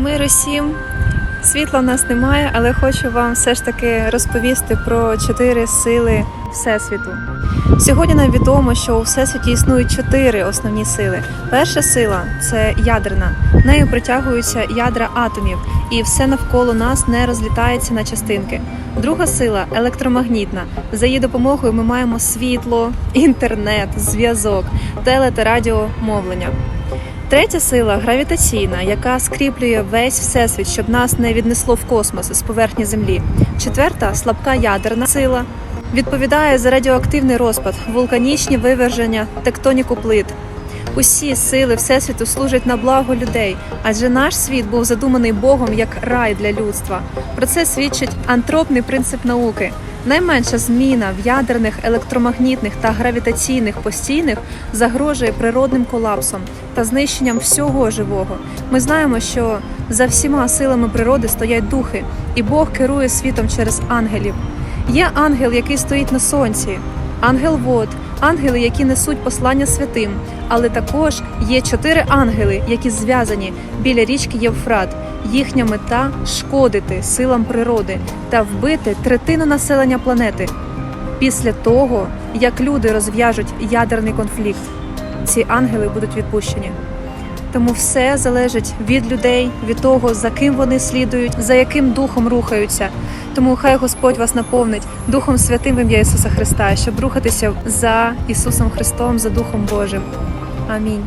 Миру всім. Світла в нас немає, але хочу вам все ж таки розповісти про чотири сили Всесвіту. Сьогодні нам відомо, що у Всесвіті існують чотири основні сили. Перша сила це ядерна. Нею притягуються ядра атомів, і все навколо нас не розлітається на частинки. Друга сила електромагнітна. За її допомогою ми маємо світло, інтернет, зв'язок, теле та радіомовлення. Третя сила гравітаційна, яка скріплює весь всесвіт, щоб нас не віднесло в космос з поверхні Землі. Четверта слабка ядерна сила відповідає за радіоактивний розпад, вулканічні виверження, тектоніку плит. Усі сили всесвіту служать на благо людей, адже наш світ був задуманий Богом як рай для людства. Про це свідчить антропний принцип науки. Найменша зміна в ядерних, електромагнітних та гравітаційних постійних загрожує природним колапсом та знищенням всього живого. Ми знаємо, що за всіма силами природи стоять духи, і Бог керує світом через ангелів. Є ангел, який стоїть на сонці, ангел вод, ангели, які несуть послання святим. Але також є чотири ангели, які зв'язані біля річки Євфрат. Їхня мета шкодити силам природи та вбити третину населення планети. Після того, як люди розв'яжуть ядерний конфлікт, ці ангели будуть відпущені. Тому все залежить від людей, від того, за ким вони слідують, за яким духом рухаються. Тому хай Господь вас наповнить Духом Святим в ім'я Ісуса Христа, щоб рухатися за Ісусом Христом, за Духом Божим. Амінь.